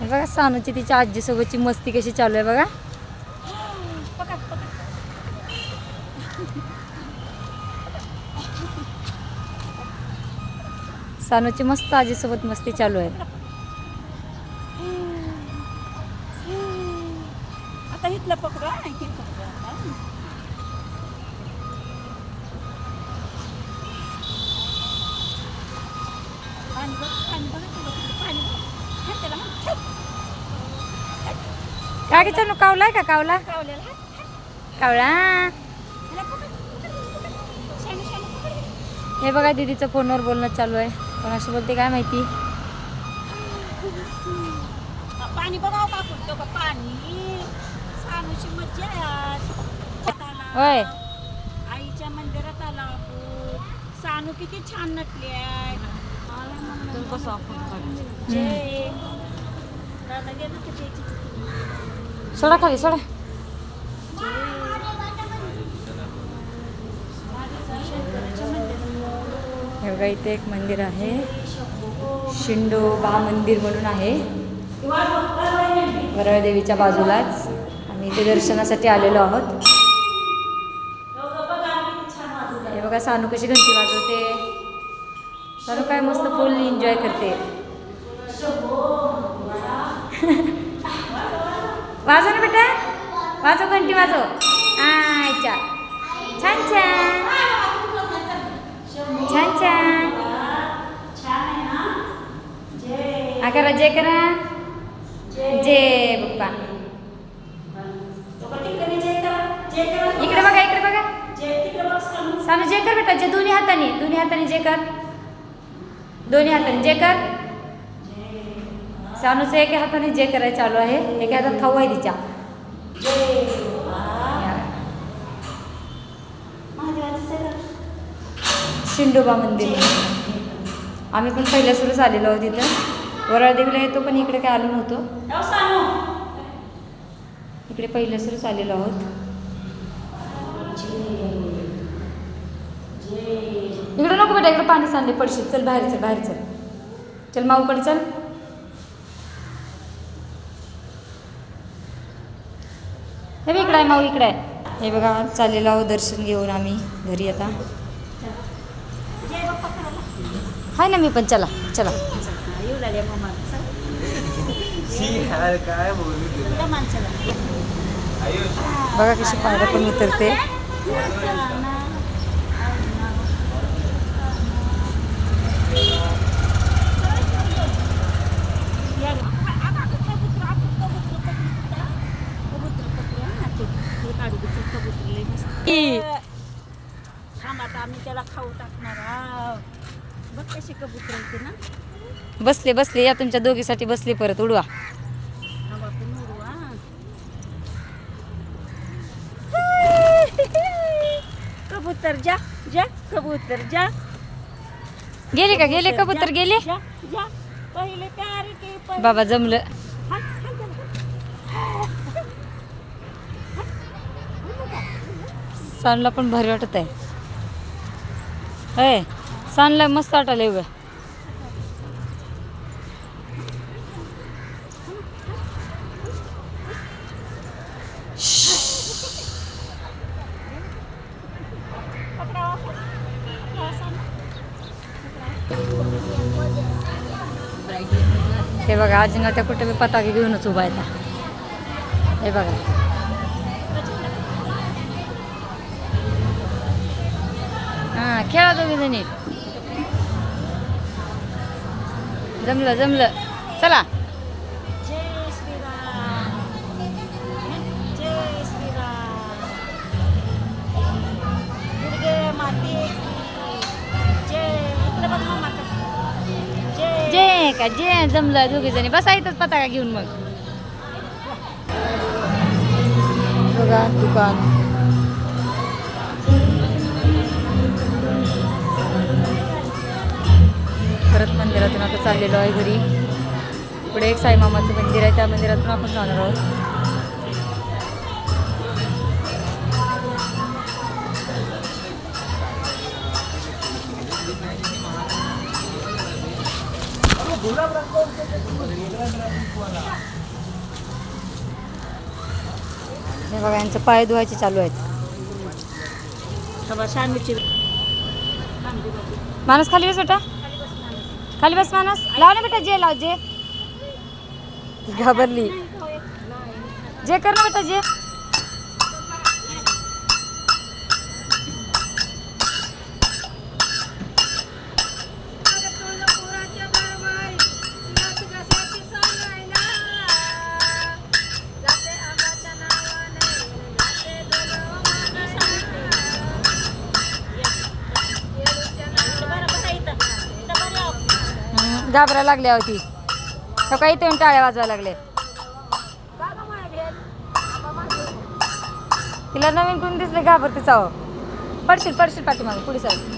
बघा सानूची तिच्या आजीसोबतची मस्ती कशी चालू आहे बघा. सानूची मस्त आजीसोबत मस्ती चालू आहे. आता इथलं पकडा काय की चालू कावलाय का? कावला. कावळा. हे बघा दीदीचं फोनवर बोलणं चालू आहे. कोणाशी बोलते काय माहिती? हा, पाणी कुठं का पाणी. होय. आईच्या मंदिरात आला आपण. सानू किती छान नटली आहे. जय. दादा गेलं का जयची सोडा खाली सोडा. हे बघा इथे एक मंदिर आहे. शिंडोबा मंदिर म्हणून आहे. वरळ देवीच्या बाजूलाच. आम्ही इथे दर्शनासाठी आलेलो आहोत. हे बघा सानू कशी घंटी वाजवते. सानू काय मस्त फुल एन्जॉय करते. वाजव ना बेटा. वाजव घंटी वाजव. आयच्या. छान छान. छान छान. अकरा करा जय करा. जय बाप्पा. इकडे बघा इकडे बघा. सानू जे कर बेटा. जे दोन्ही हाताने. दोन्ही हाताने जे कर. दोन्ही हाताने जे कर. सानूचं एका हाताने जय करायचं चालू आहे एका हातात खाऊ आहे तिच्या. शिंडोबा मंदिर. आम्ही पण पहिल्या सुरूच आलेलो आहोत इथं. वराळदेवीला येतो पण इकडे काय आलो नव्हतो. इकडे पहिल्या सुरूच आलेलो आहोत. इकडे नको बेटा इकडे पाणी सांडले पडशील. चल बाहेर चल बाहेर चल. चल माऊकडे चल. हे इकडं आहे माऊ इकडं आहे. हे बघा चाललेलो आहोत दर्शन घेऊन आम्ही घरी आता. हाय ना मी पण चला चला. बघा कशी पायऱ्या पण उतरते. थांब आता आम्ही त्याला खाऊ टाकणार आहोत. बघ कशी कबूतर होते ना. बसले बसले. या तुमच्या दोघीसाठी बसले परत. उडवा. थांब आपण उडू हा. कबूतर जा जा कबूतर जा. गेले का? गेले कबूतर? गेले? जा जा. पहिले प्यार के पहिले बाबा जमलं हात, हात त्याला. सांडला पण भारी वाटत आहे. ए सांडला मस्त वाटायला उभ्या हे बघा आजींना त्या कुठे बी पताके घेऊनच उभा आहे हे बघा. हां खेळा दोघी जणी जमलं जमलं चला जय श्रीराम जय श्रीराम दुर्गे माते की जय इकडे बघ ना माता जय जे का जे जमलं दोघी जणी बसा इथंच पताका घेऊन मग बघा दुकान चाललेलो आहे घरी. पुढे एक साईमामाचं मंदिर आहे त्या मंदिरातून आपण जाणार आहोत. हे बघा यांचं पाय धुवायचे चालू आहेत. माणूस खाली बस बेटा खाली बस माणूस लाव ना बेटा जे लाव जे. घाबरली. जे कर ना बेटा जे. घाबरा घाबरायला लागल्या होती सकाळी इथे टाळ्या वाजवायला लागले. तिला नवीन कोण दिसले घाबरते चाव. पडशील पडशील पाठीमागे पुढे साईड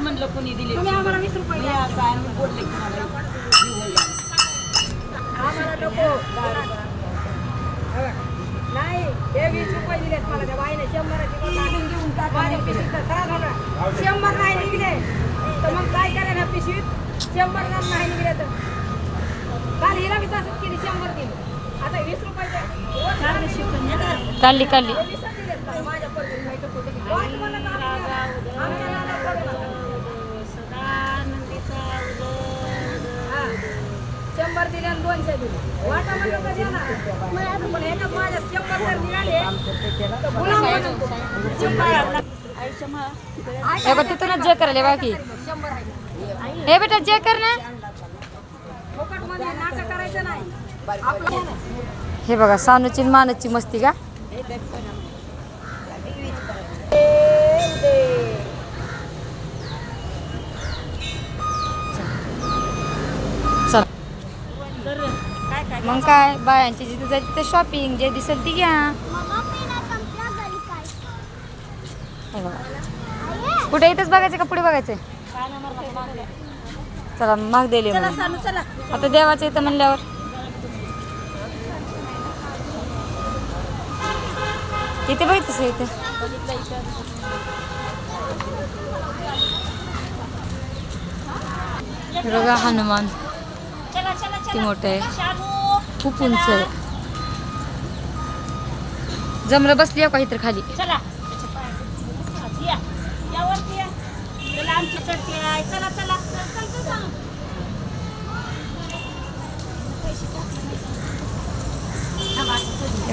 म्हणलं कोणी दिली. तुम्ही आम्हाला वीस रुपये द्या. बोलले आम्हाला नको. नाही हे वीस रुपये दिलेत मला त्या बाईने. शंभराची. माझ्या खराब झालं. शंभर नाही निघले. तर मग काय करेल ह्या पिशवीत शंभर ग्राम नाही निघले तर. काल हिला बी तसंच केली शंभर दिली. आता वीस रुपये काढली काढली माझ्या शंभर दिले आणि दोनशे दिले वाटा म्हणलं तर देणार. पण ह्याच्यात माझ्या शंभर जर निघाले तर गुलाम बनतो. शंभर हे बघ तिथूनच जे करायला बाकी. हे बेटा जे कर ना हे बघा सानूची मानूची मस्ती का मग काय? बायांची जिथे जायची तिथे शॉपिंग जे दिसेल ती घ्या. कुठे इथंच बघायचं का पुढे बघायचं? चला माग दिले आता देवाचं इथं म्हणल्यावर. इथे बघितस इथे? बघा हनुमान. चला मोठं आहे. खूप उंच आहे. जमलं बसली का इतर खाली?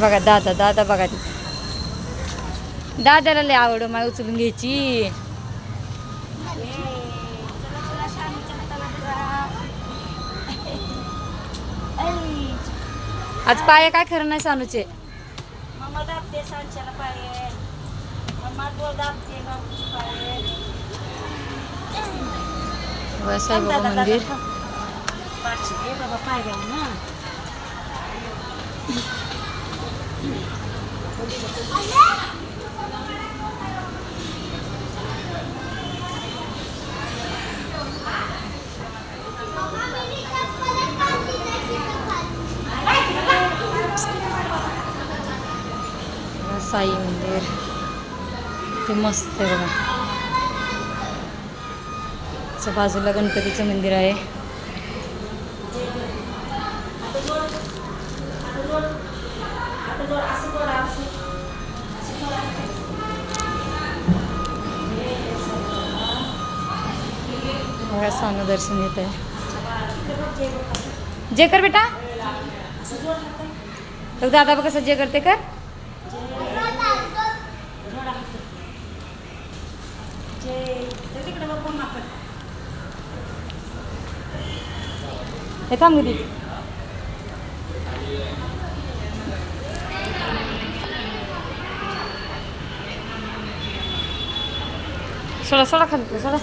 बघा दादा दादा बघा दादाला लय आवड मला उचलून घ्यायची. आज पाय काय खरं नाही सानूचे? मम्मा दाबते सांच्याला पाय. मम्मा तो दाबते बाबूची पाय. साईबाबा मंदिर. पाचशे बाबा पाय घ्या ना साई मंदिर ते मस्त आहे बघा. असं बाजूला गणपतीचं मंदिर आहे. बघा दर्शन येत आहे. जे कर बेटा. दादा बघ कसं जे करते कर. हे थांब गं सोडा सोडा खाली. सोडा.